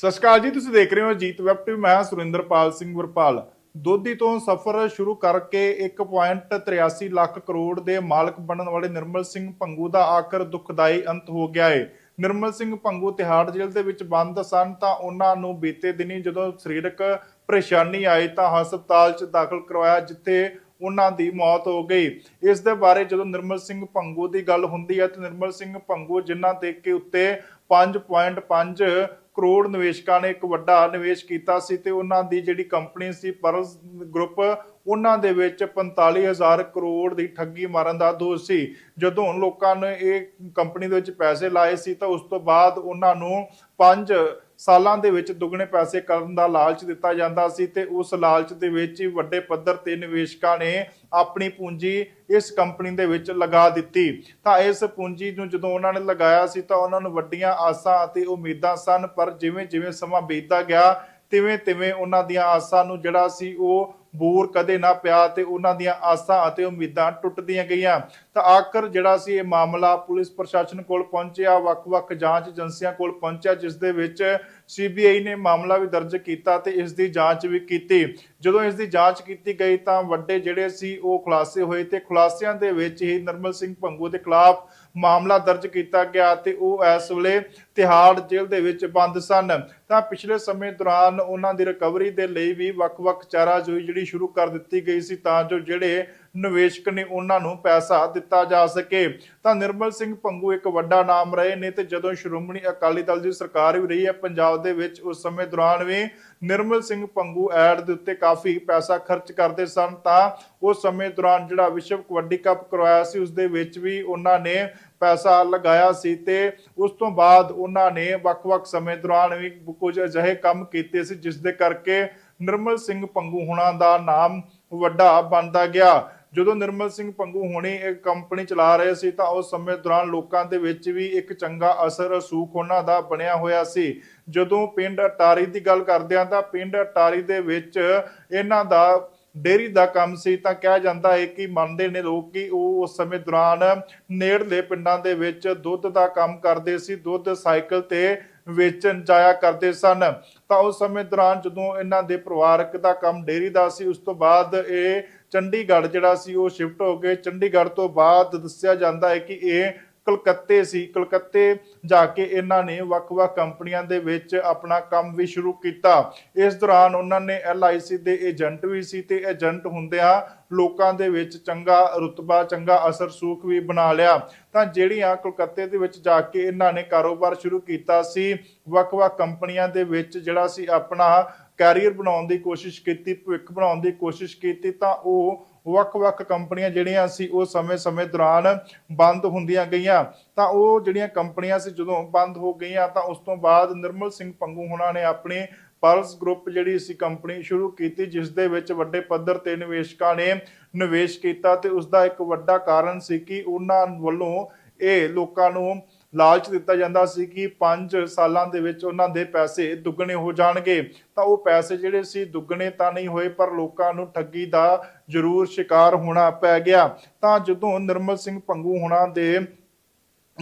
ਸਤਿ ਸ਼੍ਰੀ ਅਕਾਲ ਜੀ, ਤੁਸੀਂ ਦੇਖ ਰਹੇ ਹੋ ਜੀਤ ਵੈਬ ਟੀਵੀ, ਮੈਂ ਸੁਰਿੰਦਰਪਾਲ ਸਿੰਘ ਵਰਪਾਲ। ਦੋਧੀ ਤੋਂ ਸਫ਼ਰ ਸ਼ੁਰੂ ਕਰਕੇ 1.83 ਲੱਖ ਕਰੋੜ ਦੇ ਮਾਲਕ ਬਣਨ ਵਾਲੇ ਨਿਰਮਲ ਸਿੰਘ ਭੰਗੂ ਦਾ ਆਖਰ ਦੁਖਦਾਈ ਅੰਤ ਹੋ ਗਿਆ ਹੈ ਨਿਰਮਲ ਸਿੰਘ ਪੰਗੂ ਤਿਹਾੜ ਜੇਲ੍ਹ ਦੇ ਵਿੱਚ ਬੰਦ ਸਨ ਤਾਂ ਉਹਨਾਂ ਨੂੰ ਬੀਤੇ ਦਿਨੀ ਜਦੋਂ ਸਰੀਰਕ ਪਰੇਸ਼ਾਨੀ ਆਈ ਤਾਂ ਹਸਪਤਾਲ 'ਚ ਦਾਖਲ ਕਰਵਾਇਆ, ਜਿੱਥੇ ਉਹਨਾਂ ਦੀ ਮੌਤ ਹੋ ਗਈ। ਇਸ ਦੇ ਬਾਰੇ ਜਦੋਂ ਨਿਰਮਲ ਸਿੰਘ ਪੰਗੂ ਦੀ ਗੱਲ ਹੁੰਦੀ ਹੈ ਤਾਂ ਨਿਰਮਲ ਸਿੰਘ ਭੰਗੂ ਜਿਨ੍ਹਾਂ ਦੇ ਕੇ ਉੱਤੇ 5.5 ਕਰੋੜ ਨਿਵੇਸ਼ਕਾਂ ਨੇ ਇੱਕ ਵੱਡਾ ਨਿਵੇਸ਼ ਕੀਤਾ ਸੀ ਤੇ ਉਹਨਾਂ ਦੀ ਜਿਹੜੀ ਕੰਪਨੀ ਸੀ ਪਰਸ ਗਰੁੱਪ, ਉਹਨਾਂ ਦੇ ਵਿੱਚ 45000 ਕਰੋੜ ਦੀ ਠੱਗੀ ਮਾਰਨ ਦਾ ਦੋਸ਼ ਸੀ। ਜਦੋਂ ਲੋਕਾਂ ਨੇ ਇਹ ਕੰਪਨੀ ਦੇ ਵਿੱਚ ਪੈਸੇ ਲਾਏ ਸੀ ਤਾਂ ਉਸ ਤੋਂ ਬਾਅਦ ਉਹਨਾਂ ਨੂੰ ਪੰਜ ਸਾਲਾਂ ਦੇ ਵਿੱਚ ਦੁੱਗਣੇ ਪੈਸੇ ਕਰਨ ਦਾ ਲਾਲਚ ਦਿੱਤਾ ਜਾਂਦਾ ਸੀ ਤੇ ਉਸ ਲਾਲਚ ਦੇ ਵਿੱਚ ਵੱਡੇ ਪੱਧਰ ਤੇ ਨਿਵੇਸ਼ਕਾਂ ਨੇ ਆਪਣੀ ਪੂੰਜੀ ਇਸ ਕੰਪਨੀ ਦੇ ਵਿੱਚ ਲਗਾ ਦਿੱਤੀ। ਤਾਂ ਇਸ ਪੂੰਜੀ ਨੂੰ ਜਦੋਂ ਉਹਨਾਂ ਨੇ ਲਗਾਇਆ ਸੀ ਤਾਂ ਉਹਨਾਂ ਨੂੰ ਵੱਡੀਆਂ ਆਸਾਂ ਅਤੇ ਉਮੀਦਾਂ ਸਨ, ਪਰ ਜਿਵੇਂ ਜਿਵੇਂ ਸਮਾਂ ਬੀਤਦਾ ਗਿਆ ਤਿਵੇਂ ਤਿਵੇਂ ਉਹਨਾਂ ਦੀਆਂ ਆਸਾਂ ਨੂੰ ਜਿਹੜਾ ਸੀ ਉਹ ਬੂਰ ਕਦੇ ਨਾ ਪਿਆ ਤੇ ਉਹਨਾਂ ਦੀਆਂ ਆਸਾਂ ਅਤੇ ਉਮੀਦਾਂ ਟੁੱਟਦੀਆਂ ਗਈਆਂ। ਤਾਂ ਆਖਰ ਜਿਹੜਾ ਸੀ ਇਹ ਮਾਮਲਾ ਪੁਲਿਸ ਪ੍ਰਸ਼ਾਸਨ ਕੋਲ ਪਹੁੰਚਿਆ, ਵੱਖ-ਵੱਖ ਜਾਂਚ ਏਜੰਸੀਆਂ ਕੋਲ ਪਹੁੰਚਿਆ, ਜਿਸ ਦੇ ਵਿੱਚ ਸੀਬੀਆਈ ਨੇ ਮਾਮਲਾ ਵੀ ਦਰਜ ਕੀਤਾ ਤੇ ਇਸ ਦੀ ਜਾਂਚ ਵੀ ਕੀਤੀ। ਜਦੋਂ ਇਸ ਦੀ ਜਾਂਚ ਕੀਤੀ ਗਈ ਤਾਂ ਵੱਡੇ ਜਿਹੜੇ ਸੀ ਉਹ ਖੁਲਾਸੇ ਹੋਏ ਤੇ ਖੁਲਾਸਿਆਂ ਦੇ ਵਿੱਚ ਹੀ ਨਰਮਲ ਸਿੰਘ ਭੰਗੂ ਦੇ ਖਿਲਾਫ ਮਾਮਲਾ ਦਰਜ ਕੀਤਾ ਗਿਆ ਤੇ ਉਹ ਇਸ ਵੇਲੇ ਤਿਹਾੜ ਜੇਲ੍ਹ ਦੇ ਵਿੱਚ ਬੰਦ ਸਨ। ਤਾਂ ਪਿਛਲੇ ਸਮੇਂ ਦੌਰਾਨ ਉਹਨਾਂ ਦੀ ਰਿਕਵਰੀ ਦੇ ਲਈ ਵੀ ਵੱਖ-ਵੱਖ ਚਾਰਾਜੋਈ ਜਿਹੜੀ ਸ਼ੁਰੂ ਕਰ ਦਿੱਤੀ ਗਈ ਸੀ, ਤਾਂ ਜੋ ਜਿਹੜੇ ਨਿਵੇਸ਼ਕ ਨੇ ਉਹਨਾਂ ਨੂੰ ਪੈਸਾ ਦਿੱਤਾ ਜਾ ਸਕੇ। ਤਾਂ ਨਿਰਮਲ ਸਿੰਘ ਪੰਗੂ ਇੱਕ ਵੱਡਾ ਨਾਮ ਰਹੇ ਨੇ ਤੇ ਜਦੋਂ ਸ਼੍ਰੋਮਣੀ ਅਕਾਲੀ ਦਲ ਦੀ ਸਰਕਾਰ ਵੀ ਰਹੀ ਹੈ ਪੰਜਾਬ ਦੇ ਵਿੱਚ, ਉਸ ਸਮੇਂ ਦੌਰਾਨ ਵੀ ਨਿਰਮਲ ਸਿੰਘ ਪੰਗੂ ਐਡ ਦੇ ਉੱਤੇ ਕਾਫੀ ਪੈਸਾ ਖਰਚ ਕਰਦੇ ਸਨ। ਤਾਂ ਉਸ ਸਮੇਂ ਦੌਰਾਨ ਜਿਹੜਾ ਵਿਸ਼ਵ ਕਬੱਡੀ ਕੱਪ ਕਰਵਾਇਆ ਸੀ, ਉਸ ਦੇ ਵਿੱਚ ਵੀ ਉਹਨਾਂ ਨੇ ਪੈਸਾ ਲਗਾਇਆ ਸੀ ਤੇ ਉਸ ਤੋਂ ਬਾਅਦ ਉਹਨਾਂ ਨੇ ਵੱਖ-ਵੱਖ ਸਮੇਂ ਦੌਰਾਨ ਵੀ ਕੁਝ ਅਜਿਹੇ ਕੰਮ ਕੀਤੇ ਸੀ, ਜਿਸ ਦੇ ਕਰਕੇ ਨਿਰਮਲ ਸਿੰਘ ਪੰਗੂ ਹੁਣਾਂ ਦਾ ਨਾਮ ਵੱਡਾ ਬਣਦਾ ਗਿਆ। ਜਦੋਂ ਨਿਰਮਲ ਸਿੰਘ ਪੰਗੂ ਹੁਣੇ ਇਹ ਕੰਪਨੀ ਚਲਾ ਰਹੇ ਸੀ ਤਾਂ ਉਸ ਸਮੇਂ ਦੌਰਾਨ ਲੋਕਾਂ ਦੇ ਵਿੱਚ ਵੀ ਇੱਕ ਚੰਗਾ ਅਸਰ ਰਸੂਖ ਉਹਨਾਂ ਦਾ ਬਣਿਆ ਹੋਇਆ ਸੀ। ਜਦੋਂ ਪਿੰਡ ਅਟਾਰੀ ਦੀ ਗੱਲ ਕਰਦੇ ਹਾਂ ਤਾਂ ਪਿੰਡ ਅਟਾਰੀ ਦੇ ਵਿੱਚ ਇਹਨਾਂ ਦਾ ਡੇਰੀ ਦਾ ਕੰਮ ਸੀ, ਤਾਂ ਕਿਹਾ ਜਾਂਦਾ ਹੈ ਕਿ ਮੰਨਦੇ ਨੇ ਲੋਕ ਕਿ ਉਹ ਉਸ ਸਮੇਂ ਦੌਰਾਨ ਨੇੜਲੇ ਪਿੰਡਾਂ ਦੇ ਵਿੱਚ ਦੁੱਧ ਦਾ ਕੰਮ ਕਰਦੇ ਸੀ, ਦੁੱਧ ਸਾਈਕਲ ਤੇ ਵੇਚਣ ਜਾਇਆ ਕਰਦੇ ਸਨ। ਤਾਂ ਉਸ ਸਮੇਂ ਦੌਰਾਨ ਜਦੋਂ ਇਹਨਾਂ ਦੇ ਪਰਿਵਾਰਕ ਦਾ ਕੰਮ ਡੇਰੀ ਦਾ ਸੀ, ਉਸ ਤੋਂ ਬਾਅਦ ਇਹ ਚੰਡੀਗੜ੍ਹ ਜਿਹੜਾ ਸੀ, ਉਹ ਸ਼ਿਫਟ ਹੋ ਗਏ ਚੰਡੀਗੜ੍ਹ ਤੋਂ ਬਾਅਦ ਦੱਸਿਆ ਜਾਂਦਾ ਹੈ ਕਿ ਇਹ ਕਲਕੱਤੇ ਸੀ। ਕਲਕੱਤੇ ਜਾ ਕੇ ਇਹਨਾਂ ਨੇ ਵੱਖ-ਵੱਖ ਕੰਪਨੀਆਂ ਦੇ ਵਿੱਚ ਆਪਣਾ ਕੰਮ ਵੀ ਸ਼ੁਰੂ ਕੀਤਾ। ਇਸ ਦੌਰਾਨ ਉਹਨਾਂ ਨੇ LIC ਦੇ ਏਜੰਟ ਵੀ ਸੀ ਤੇ ਏਜੰਟ ਹੁੰਦਿਆਂ ਲੋਕਾਂ ਦੇ ਵਿੱਚ ਚੰਗਾ ਰੁਤਬਾ, ਚੰਗਾ ਅਸਰ ਸੂਖ ਵੀ ਬਣਾ ਲਿਆ। ਤਾਂ ਜਿਹੜੀਆਂ ਕਲਕੱਤੇ ਦੇ ਵਿੱਚ ਜਾ ਕੇ ਇਹਨਾਂ ਨੇ ਕਾਰੋਬਾਰ ਸ਼ੁਰੂ ਕੀਤਾ ਸੀ, ਵੱਖ-ਵੱਖ ਕੰਪਨੀਆਂ ਦੇ ਵਿੱਚ ਜਿਹੜਾ ਸੀ ਆਪਣਾ ਕੈਰੀਅਰ ਬਣਾਉਣ ਦੀ ਕੋਸ਼ਿਸ਼ ਕੀਤੀ, ਭਵਿੱਖ ਬਣਾਉਣ ਦੀ ਕੋਸ਼ਿਸ਼ ਕੀਤੀ, ਤਾਂ ਉਹ ਵੱਖ-ਵੱਖ ਕੰਪਨੀਆਂ ਜਿਹੜੀਆਂ ਸੀ, ਉਹ ਸਮੇਂ-ਸਮੇਂ ਦੌਰਾਨ ਬੰਦ ਹੁੰਦੀਆਂ ਗਈਆਂ। ਤਾਂ ਉਹ ਜਿਹੜੀਆਂ ਕੰਪਨੀਆਂ ਸੀ, ਜਦੋਂ ਬੰਦ ਹੋ ਗਈਆਂ, ਤਾਂ ਉਸ ਤੋਂ ਬਾਅਦ ਨਿਰਮਲ ਸਿੰਘ ਪੰਗੂ ਹੁਣਾਂ ਨੇ ਆਪਣੀ ਪਲਸ ਗਰੁੱਪ ਜਿਹੜੀ ਸੀ, ਕੰਪਨੀ ਸ਼ੁਰੂ ਕੀਤੀ, ਜਿਸ ਦੇ ਵਿੱਚ ਵੱਡੇ ਪੱਧਰ ਤੇ ਨਿਵੇਸ਼ਕਾਂ ਨੇ ਨਿਵੇਸ਼ ਕੀਤਾ। ਤੇ ਉਸ ਦਾ ਇੱਕ ਵੱਡਾ ਕਾਰਨ ਸੀ ਕਿ ਉਹਨਾਂ ਵੱਲੋਂ ਇਹ ਲੋਕਾਂ ਨੂੰ ਲਾਲਚ ਦਿੱਤਾ ਜਾਂਦਾ ਸੀ ਕਿ 5 ਸਾਲਾਂ ਦੇ ਵਿੱਚ ਉਹਨਾਂ ਦੇ ਪੈਸੇ ਦੁੱਗਣੇ ਹੋ ਜਾਣਗੇ। ਤਾਂ ਉਹ ਪੈਸੇ ਜਿਹੜੇ ਸੀ ਦੁੱਗਣੇ ਤਾਂ ਨਹੀਂ ਹੋਏ, ਪਰ ਲੋਕਾਂ ਨੂੰ ਠੱਗੀ ਦਾ ਜ਼ਰੂਰ ਸ਼ਿਕਾਰ ਹੋਣਾ ਪੈ ਗਿਆ। ਤਾਂ ਜਦੋਂ ਨਿਰਮਲ ਸਿੰਘ ਪੰਗੂ ਹੁਣਾਂ ਦੇ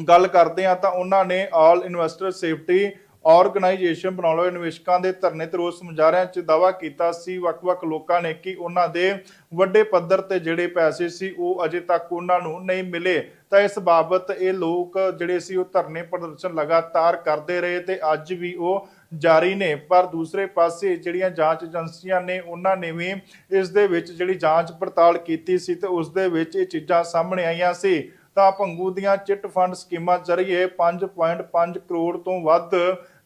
ਗੱਲ ਕਰਦੇ ਆ, ਤਾਂ ਉਹਨਾਂ ਨੇ ਆਲ ਇਨਵੈਸਟਰ ਸੇਫਟੀ ਆਰਗੇਨਾਈਜੇਸ਼ਨ ਬਣਾਉਣ ਵਾਲੇ ਨਿਵੇਸ਼ਕਾਂ ਦੇ ਧਰਨੇ ਤੇ ਰੋਸ ਮੁਜ਼ਾਹਰਿਆਂ 'ਚ ਦਾਵਾ ਕੀਤਾ ਸੀ। ਵੱਖ-ਵੱਖ ਲੋਕਾਂ ਨੇ ਕਿ ਉਹਨਾਂ ਦੇ ਵੱਡੇ ਪੱਧਰ ਤੇ ਜਿਹੜੇ ਪੈਸੇ ਸੀ, ਉਹ ਅਜੇ ਤੱਕ ਉਹਨਾਂ ਨੂੰ ਨਹੀਂ ਮਿਲੇ। ਤਾਂ ਇਸ ਬਾਬਤ ਇਹ ਲੋਕ ਜਿਹੜੇ ਸੀ, ਉਹ ਧਰਨੇ ਪ੍ਰਦਰਸ਼ਨ ਲਗਾਤਾਰ ਕਰਦੇ ਰਹੇ ਤੇ ਅੱਜ ਵੀ ਉਹ ਜਾਰੀ ਨੇ। ਪਰ ਦੂਸਰੇ ਪਾਸੇ ਜਿਹੜੀਆਂ ਜਾਂਚ ਏਜੰਸੀਆਂ ਨੇ, ਉਹਨਾਂ ਨੇ ਵੀ ਇਸ ਦੇ ਵਿੱਚ ਜਿਹੜੀ ਜਾਂਚ ਪੜਤਾਲ ਕੀਤੀ ਸੀ ਤੇ ਉਸ ਦੇ ਵਿੱਚ ਇਹ ਚੀਜ਼ਾਂ ਸਾਹਮਣੇ ਆਈਆਂ ਸੀ। ਤਾਂ ਭੰਗੂ ਦੀਆਂ ਚਿੱਟ ਫੰਡ ਸਕੀਮਾਂ ਜ਼ਰੀਏ 5.5 ਕਰੋੜ ਤੋਂ ਵੱਧ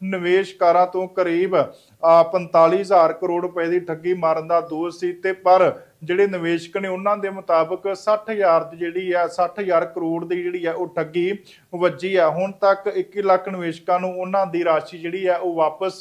ਨਿਵੇਸ਼ਕਾਰਾਂ ਤੋਂ ਕਰੀਬ 45000 ਕਰੋੜ ਰੁਪਏ ਦੀ ਠੱਗੀ ਮਾਰਨ ਦਾ ਦੋਸ਼ ਸੀ ਤੇ ਪਰ ਜਿਹੜੇ ਨਿਵੇਸ਼ਕ ਨੇ ਉਹਨਾਂ ਦੇ ਮੁਤਾਬਕ 60000 ਦੀ ਜਿਹੜੀ ਆ 60000 ਕਰੋੜ ਦੀ ਜਿਹੜੀ ਆ, ਉਹ ਠੱਗੀ ਵੱਜੀ ਆ। ਹੁਣ ਤੱਕ 21 ਲੱਖ ਨਿਵੇਸ਼ਕਾਂ ਨੂੰ ਉਹਨਾਂ ਦੀ ਰਾਸ਼ੀ ਜਿਹੜੀ ਆ, ਉਹ ਵਾਪਸ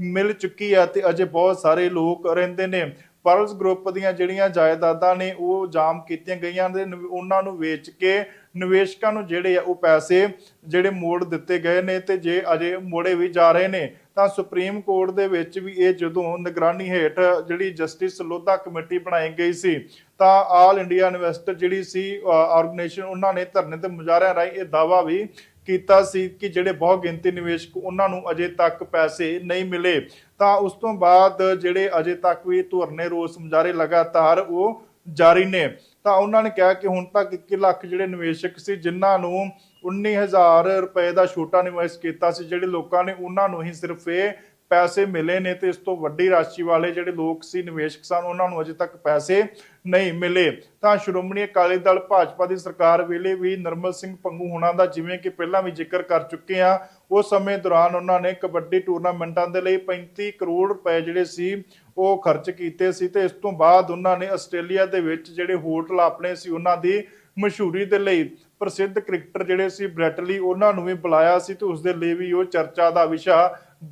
ਮਿਲ ਚੁੱਕੀ ਆ ਤੇ ਅਜੇ ਬਹੁਤ ਸਾਰੇ ਲੋਕ ਰਹਿੰਦੇ ਨੇ। ਪਰਲਸ ਗਰੁੱਪ ਦੀਆਂ ਜਿਹੜੀਆਂ ਜਾਇਦਾਦਾਂ ਨੇ ਉਹ ਜਾਮ ਕੀਤੀਆਂ ਗਈਆਂ ਨੇ। ਉਹਨਾਂ ਨੂੰ ਵੇਚ ਕੇ ਨਿਵੇਸ਼ਕਾਂ ਨੂੰ ਜਿਹੜੇ ਆ ਉਹ ਪੈਸੇ ਜਿਹੜੇ ਮੋੜ ਦਿੱਤੇ ਗਏ ਨੇ ਤੇ ਜੇ ਅਜੇ ਮੋੜੇ ਵੀ ਜਾ ਰਹੇ ਨੇ, ਤਾਂ ਸੁਪਰੀਮ ਕੋਰਟ ਦੇ ਵਿੱਚ ਵੀ ਇਹ ਜਦੋਂ ਨਿਗਰਾਨੀ ਹੇਠ ਜਿਹੜੀ ਜਸਟਿਸ ਲੋਧਾ ਕਮੇਟੀ ਬਣਾਈ ਗਈ ਸੀ, ਤਾਂ ਆਲ ਇੰਡੀਆ ਇਨਵੈਸਟਰ ਜਿਹੜੀ ਸੀ ਆਰਗੇਨਾਈਜੇਸ਼ਨ ਉਹਨਾਂ ਨੇ ਧਰਨੇ ਤੇ ਮੁਜ਼ਾਹਰਿਆਂ ਰਾਹੀਂ ਇਹ ਦਾਵਾ ਵੀ ਕੀਤਾ ਸੀ ਕਿ ਜਿਹੜੇ ਬਹੁ ਗਿਣਤੀ ਨਿਵੇਸ਼ਕ ਉਹਨਾਂ ਨੂੰ ਅਜੇ ਤੱਕ ਪੈਸੇ ਨਹੀਂ ਮਿਲੇ, ਤਾਂ ਉਸ ਤੋਂ ਬਾਅਦ ਜਿਹੜੇ ਅਜੇ ਤੱਕ ਵੀ ਧੁਰਨੇ ਰੋਸ ਮੁਜ਼ਾਹਰੇ ਲਗਾਤਾਰ ਉਹ ਜਾਰੀ ਨੇ। ਤਾਂ ਉਹਨਾਂ ਨੇ ਕਿਹਾ ਕਿ ਹੁਣ ਤੱਕ 1 ਲੱਖ ਜਿਹੜੇ ਨਿਵੇਸ਼ਕ ਸੀ, ਜਿਨ੍ਹਾਂ ਨੂੰ 19000 ਰੁਪਏ ਦਾ ਛੋਟਾ ਨਿਵੇਸ਼ ਕੀਤਾ ਸੀ, ਜਿਹੜੇ ਲੋਕਾਂ ਨੇ ਉਹਨਾਂ ਨੂੰ ਹੀ ਸਿਰਫ ਇਹ ਪੈਸੇ ਮਿਲੇ ਨੇ ਤੇ ਇਸ ਤੋਂ ਵੱਡੀ ਰਾਸ਼ੀ ਵਾਲੇ ਜਿਹੜੇ ਲੋਕ ਸੀ, ਨਿਵੇਸ਼ਕ ਸਨ, ਉਹਨਾਂ ਨੂੰ ਅਜੇ ਤੱਕ ਪੈਸੇ ਨਹੀਂ ਮਿਲੇ। ਤਾਂ ਸ਼੍ਰੋਮਣੀ ਅਕਾਲੀ ਦਲ ਭਾਜਪਾ ਦੀ ਸਰਕਾਰ ਵੇਲੇ ਵੀ ਨਰਮਲ ਸਿੰਘ ਪੰਗੂ ਹੋਣਾ ਦਾ ਜਿਵੇਂ ਕਿ ਪਹਿਲਾਂ ਵੀ ਜ਼ਿਕਰ ਕਰ ਚੁੱਕੇ ਆ ਉਸ ਸਮੇਂ ਦੌਰਾਨ ਉਹਨਾਂ ਨੇ ਕਬੱਡੀ ਟੂਰਨਾਮੈਂਟਾਂ ਦੇ ਲਈ 35 ਕਰੋੜ ਰੁਪਏ ਜਿਹੜੇ ਸੀ, ਉਹ ਖਰਚ ਕੀਤੇ ਸੀ ਤੇ ਇਸ ਤੋਂ ਬਾਅਦ ਉਹਨਾਂ ਨੇ ਆਸਟ੍ਰੇਲੀਆ ਦੇ ਵਿੱਚ ਜਿਹੜੇ ਹੋਟਲ ਆਪਣੇ ਸੀ, ਉਹਨਾਂ ਦੀ ਮਸ਼ਹੂਰੀ ਦੇ ਲਈ ਪ੍ਰਸਿੱਧ ਕ੍ਰਿਕਟਰ ਜਿਹੜੇ ਸੀ ਬ੍ਰੈਟਲੀ ਉਹਨਾਂ ਨੂੰ ਵੀ ਬੁਲਾਇਆ ਸੀ ਤੇ ਉਸ ਦੇ ਲਈ ਵੀ ਉਹ ਚਰਚਾ ਦਾ ਵਿਸ਼ਾ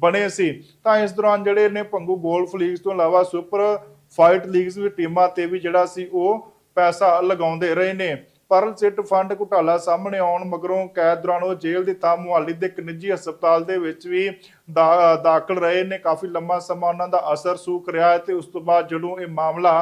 ਬਣੇ ਸੀ। ਤਾਂ ਇਸ ਦੌਰਾਨ ਜਿਹੜੇ ਨੇ ਪੰਗੂ ਗੋਲਫ ਲੀਗਸ ਤੋਂ ਇਲਾਵਾ ਸੁਪਰ ਫਾਈਟ ਲੀਗਸ ਵੀ ਟੀਮਾਂ ਤੇ ਵੀ ਜਿਹੜਾ ਸੀ ਉਹ ਪੈਸਾ ਲਗਾਉਂਦੇ ਰਹੇ ਨੇ। ਪਰਲ ਸਿੱਟ ਫੰਡ ਘੁਟਾਲਾ ਸਾਹਮਣੇ ਆਉਣ ਮਗਰੋਂ ਕੈਦ ਦੌਰਾਨ ਉਹ ਜੇਲ੍ਹ ਦੀ ਥਾਂ ਮੁਹਾਲੀ ਦੇ ਇੱਕ ਨਿੱਜੀ ਹਸਪਤਾਲ ਦੇ ਵਿੱਚ ਵੀ ਦਾਖਲ ਰਹੇ ਨੇ। ਕਾਫੀ ਲੰਮਾ ਸਮਾਂ ਉਹਨਾਂ ਦਾ ਅਸਰ ਸੂਕ ਰਿਹਾ ਹੈ ਤੇ ਉਸ ਤੋਂ ਬਾਅਦ ਜਦੋਂ ਇਹ ਮਾਮਲਾ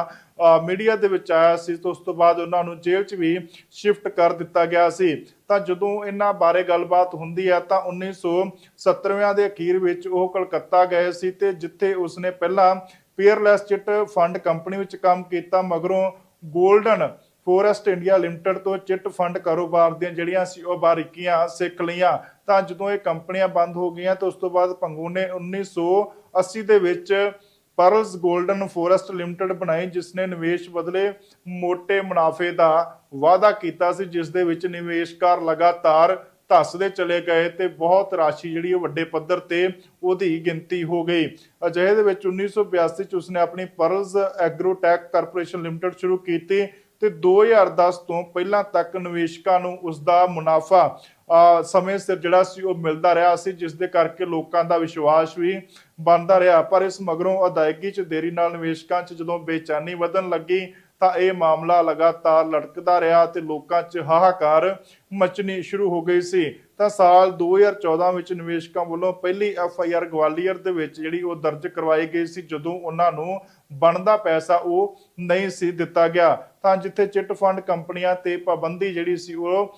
ਮੀਡੀਆ ਦੇ ਵਿੱਚ ਆਇਆ ਸੀ ਤਾਂ ਉਸ ਤੋਂ ਬਾਅਦ ਉਹਨਾਂ ਨੂੰ ਜੇਲ੍ਹ 'ਚ ਵੀ ਸ਼ਿਫਟ ਕਰ ਦਿੱਤਾ ਗਿਆ ਸੀ। ਤਾਂ ਜਦੋਂ ਇਹਨਾਂ ਬਾਰੇ ਗੱਲਬਾਤ ਹੁੰਦੀ ਹੈ ਤਾਂ 1970ਵਿਆਂ ਦੇ ਅਖੀਰ ਵਿੱਚ ਉਹ ਕਲਕੱਤਾ ਗਏ ਸੀ ਤੇ ਜਿੱਥੇ ਉਸਨੇ ਪਹਿਲਾਂ ਪੀਅਰਲੈਸ ਚਿੱਟ ਫੰਡ ਕੰਪਨੀ ਵਿੱਚ ਕੰਮ ਕੀਤਾ। ਮਗਰੋਂ ਗੋਲਡਨ ਫੋਰੈਸਟ ਇੰਡੀਆ ਲਿਮਟਿਡ ਤੋਂ ਚਿੱਟ ਫੰਡ ਕਾਰੋਬਾਰ ਦੀਆਂ ਜਿਹੜੀਆਂ ਸੀ ਉਹ ਬਾਰੀਕੀਆਂ ਸਿੱਖ ਲਈਆਂ। ਤਾਂ ਜਦੋਂ ਇਹ ਕੰਪਨੀਆਂ ਬੰਦ ਹੋ ਗਈਆਂ ਤਾਂ ਉਸ ਤੋਂ ਬਾਅਦ ਪੰਗੂ ਨੇ 1980 ਦੇ ਵਿੱਚ ਪਰਲਸ 골ਡਨ ਫੋਰੈਸਟ ਲਿਮਟਿਡ ਬਣਾਈ, ਜਿਸ ਨੇ ਨਿਵੇਸ਼ ਬਦਲੇ ਮੋٹے ਮੁਨਾਫੇ ਦਾ ਵਾਅਦਾ ਕੀਤਾ ਸੀ, ਜਿਸ ਦੇ ਵਿੱਚ ਨਿਵੇਸ਼ਕਾਰ ਲਗਾਤਾਰ ਧੱਸਦੇ ਚਲੇ ਗਏ ਤੇ ਬਹੁਤ ਰਾਸ਼ੀ ਜਿਹੜੀ ਉਹ ਵੱਡੇ ਪੱਧਰ ਤੇ ਉਹਦੀ ਗਿਣਤੀ ਹੋ ਗਈ। ਅਜਿਹੇ ਦੇ ਵਿੱਚ 1982 ਚ ਉਸਨੇ ਆਪਣੀ ਪਰਲਸ ਐਗਰੋਟੈਕ ਕਾਰਪੋਰੇਸ਼ਨ ਲਿਮਟਿਡ ਸ਼ੁਰੂ ਕੀਤੀ ਤੇ 2010 ਤੋਂ ਪਹਿਲਾਂ ਤੱਕ ਨਿਵੇਸ਼ਕਾਂ ਨੂੰ ਉਸ ਦਾ ਮੁਨਾਫਾ ਅਹ, ਸਮੇਂ ਸਿਰ ਜਿਹੜਾ ਸੀ ਉਹ ਮਿਲਦਾ ਰਿਹਾ ਸੀ ਜਿਸ ਦੇ ਕਰਕੇ ਲੋਕਾਂ ਦਾ ਵਿਸ਼ਵਾਸ ਵੀ ਬਣਦਾ ਰਿਹਾ। ਪਰ ਇਸ ਮਗਰੋਂ ਅਦਾਇਗੀ 'ਚ ਦੇਰੀ ਨਾਲ ਨਿਵੇਸ਼ਕਾਂ 'ਚ ਜਦੋਂ ਬੇਚੈਨੀ ਵਧਣ ਲੱਗੀ ਤਾਂ ਇਹ ਮਾਮਲਾ ਲਗਾਤਾਰ ਲਟਕਦਾ ਰਿਹਾ ਤੇ ਲੋਕਾਂ 'ਚ ਹਾਹਾਕਾਰ ਮਚਣੀ ਸ਼ੁਰੂ ਹੋ ਗਈ ਸੀ। ਤਾਂ ਸਾਲ 2014 ਵਿੱਚ ਨਿਵੇਸ਼ਕਾਂ ਵੱਲੋਂ ਪਹਿਲੀ ਐਫ ਆਈ ਆਰ ਗਵਾਲੀਅਰ ਦੇ ਵਿੱਚ ਜਿਹੜੀ ਉਹ ਦਰਜ ਕਰਵਾਈ ਗਈ ਸੀ, ਜਦੋਂ ਉਹਨਾਂ ਨੂੰ ਬਣਦਾ ਪੈਸਾ ਉਹ ਨਹੀਂ ਸੀ ਦਿੱਤਾ ਗਿਆ। ਤਾਂ ਜਿੱਥੇ ਚਿੱਟ ਫੰਡ ਕੰਪਨੀਆਂ ਤੇ ਪਾਬੰਦੀ ਜਿਹੜੀ ਸੀ ਉਹ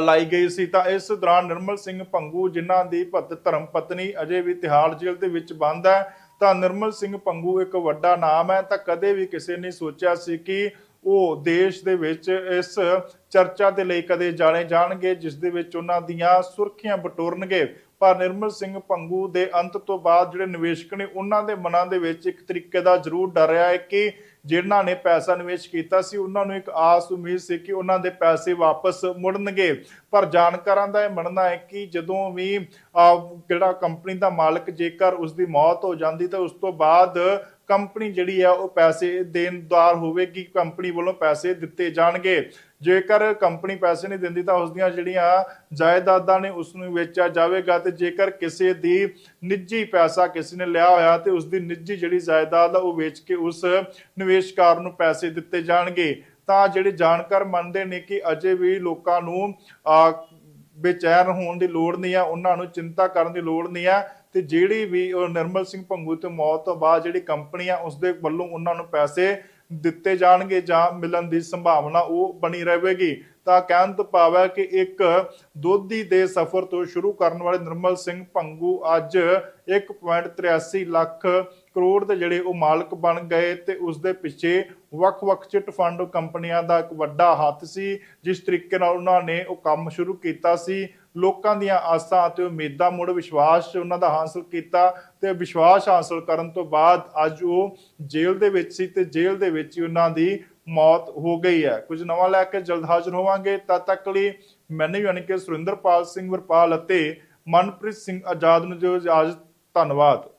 ਲਾਈ ਗਈ ਸੀ, ਤਾਂ ਇਸ ਦੌਰਾਨ ਨਿਰਮਲ ਸਿੰਘ ਭੰਗੂ, ਜਿਨ੍ਹਾਂ ਦੀ ਪਤ ਧਰਮ ਪਤਨੀ ਅਜੇ ਵੀ ਤਿਹਾੜ ਜੇਲ੍ਹ ਦੇ ਵਿੱਚ ਬੰਦ ਹੈ ਤਾਂ ਨਿਰਮਲ ਸਿੰਘ ਪੰਗੂ ਇੱਕ ਵੱਡਾ ਨਾਮ ਹੈ, ਤਾਂ ਕਦੇ ਵੀ ਕਿਸੇ ਨੇ ਸੋਚਿਆ ਸੀ ਕਿ ਉਹ ਦੇਸ਼ ਦੇ ਵਿੱਚ ਇਸ ਚਰਚਾ ਦੇ ਲਈ ਕਦੇ ਜਾਣੇ ਜਾਣਗੇ, ਜਿਸ ਦੇ ਵਿੱਚ ਉਹਨਾਂ ਦੀਆਂ ਸੁਰਖੀਆਂ ਬਟੋਰਨਗੇ। ਪਰ ਨਿਰਮਲ ਸਿੰਘ ਪੰਗੂ ਦੇ ਅੰਤ ਤੋਂ ਬਾਅਦ ਜਿਹੜੇ ਨਿਵੇਸ਼ਕ ਨੇ, ਉਹਨਾਂ ਦੇ ਮਨਾਂ ਦੇ ਵਿੱਚ ਇੱਕ ਤਰੀਕੇ ਦਾ ਜ਼ਰੂਰ ਡਰ ਰਿਹਾ ਹੈ ਕਿ ਜਿਨ੍ਹਾਂ ਨੇ ਪੈਸਾ ਨਿਵੇਸ਼ ਕੀਤਾ ਸੀ, ਉਹਨਾਂ ਨੂੰ ਇੱਕ ਆਸ ਉਮੀਦ ਸੀ ਕਿ ਉਹਨਾਂ ਦੇ ਪੈਸੇ ਵਾਪਸ ਮੁੜਨਗੇ। ਪਰ ਜਾਣਕਾਰਾਂ ਦਾ ਇਹ ਮੰਨਣਾ ਹੈ ਕਿ ਜਦੋਂ ਵੀ ਜਿਹੜਾ ਕੰਪਨੀ ਦਾ ਮਾਲਕ ਜੇਕਰ ਉਸ ਦੀ ਮੌਤ ਹੋ ਜਾਂਦੀ, ਤਾਂ ਉਸ ਤੋਂ ਬਾਅਦ ਕੰਪਨੀ ਜਿਹੜੀ ਆ, ਉਹ ਪੈਸੇ ਦੇਣਦਾਰ ਹੋਵੇਗੀ, ਕੰਪਨੀ ਵੱਲੋਂ ਪੈਸੇ ਦਿੱਤੇ ਜਾਣਗੇ। ਜੇਕਰ ਕੰਪਨੀ ਪੈਸੇ ਨਹੀਂ ਦਿੰਦੀ ਤਾਂ ਉਸ ਦੀਆਂ ਜਿਹੜੀਆਂ ਜਾਇਦਾਦਾਂ ਨੇ ਉਸ ਨੂੰ ਵੇਚਿਆ ਜਾਵੇਗਾ ਤੇ ਜੇਕਰ ਕਿਸੇ ਦੀ ਨਿੱਜੀ ਪੈਸਾ ਕਿਸੇ ਨੇ ਲਿਆ ਹੋਇਆ ਤੇ ਉਸ ਦੀ ਨਿੱਜੀ ਜਿਹੜੀ ਜਾਇਦਾਦ ਆ, ਉਹ ਵੇਚ ਕੇ ਉਸ ਨਿਵੇਸ਼ਕਾਰ ਨੂੰ ਪੈਸੇ ਦਿੱਤੇ ਜਾਣਗੇ। ਤਾਂ ਜਿਹੜੇ ਜਾਣਕਾਰ ਮੰਨਦੇ ਨੇ ਕਿ ਅਜੇ ਵੀ ਲੋਕਾਂ ਨੂੰ, ਆ, ਬੇਚੈਨ ਹੋਣ ਦੀ ਲੋੜ ਨਹੀਂ ਆ, ਉਹਨਾਂ ਨੂੰ ਚਿੰਤਾ ਕਰਨ ਦੀ ਲੋੜ ਨਹੀਂ ਆ ਤੇ ਜਿਹੜੀ ਵੀ ਉਹ ਨਿਰਮਲ ਸਿੰਘ ਭੰਗੂ ਤੇ ਮੌਤ ਤੋਂ ਬਾਅਦ ਜਿਹੜੀ ਕੰਪਨੀ ਆ ਉਸ ਦੇ ਵੱਲੋਂ ਉਹਨਾਂ ਨੂੰ ਪੈਸੇ ਦਿੱਤੇ ਜਾਣਗੇ ਜਾਂ ਮਿਲਣ ਦੀ ਸੰਭਾਵਨਾ ਉਹ ਬਣੀ ਰਹੇਗੀ, ਤਾਂ ਕਹਿਣ ਤੋਂ ਭਾਵ ਹੈ ਕਿ ਇੱਕ ਦੋਧੀ ਦੇ ਸਫ਼ਰ ਤੋਂ ਸ਼ੁਰੂ ਕਰਨ ਵਾਲੇ ਨਿਰਮਲ ਸਿੰਘ ਭੰਗੂ ਅੱਜ 1.83 ਲੱਖ ਕਰੋੜ ਦੇ ਜਿਹੜੇ ਉਹ ਮਾਲਕ ਬਣ ਗਏ ਤੇ ਉਸ ਦੇ ਪਿੱਛੇ ਵੱਖ-ਵੱਖ ਚਿੱਟ ਫੰਡ ਕੰਪਨੀਆਂ ਦਾ ਇੱਕ ਵੱਡਾ ਹੱਥ ਸੀ, ਜਿਸ ਤਰੀਕੇ ਨਾਲ ਉਹਨਾਂ ਨੇ ਉਹ ਕੰਮ ਸ਼ੁਰੂ ਕੀਤਾ ਸੀ। ਲੋਕਾਂ ਦੀਆਂ ਆਸਾਂ ਅਤੇ ਉਮੀਦਾਂ ਮੁੜ ਵਿਸ਼ਵਾਸ ਉਹਨਾਂ ਦਾ ਹਾਸਲ ਕੀਤਾ ਤੇ ਵਿਸ਼ਵਾਸ ਹਾਸਲ ਕਰਨ ਤੋਂ ਬਾਅਦ ਅੱਜ ਉਹ ਜੇਲ੍ਹ ਦੇ ਵਿੱਚ ਸੀ ਤੇ ਜੇਲ੍ਹ ਦੇ ਵਿੱਚ ਹੀ ਉਹਨਾਂ ਦੀ ਮੌਤ ਹੋ ਗਈ ਹੈ। ਕੁਝ ਨਵਾਂ ਲੈ ਕੇ ਜਲਦ ਹਾਜ਼ਰ ਹੋਵਾਂਗੇ। ਤਦ ਤੱਕ ਲਈ ਮੈਨੂੰ ਯਾਨੀ ਕਿ ਸੁਰਿੰਦਰਪਾਲ ਸਿੰਘ ਵਰਪਾਲ ਅਤੇ ਮਨਪ੍ਰੀਤ ਸਿੰਘ ਆਜ਼ਾਦ ਨੂੰ ਜੋ ਇਜਾਜ਼ਤ। ਧੰਨਵਾਦ।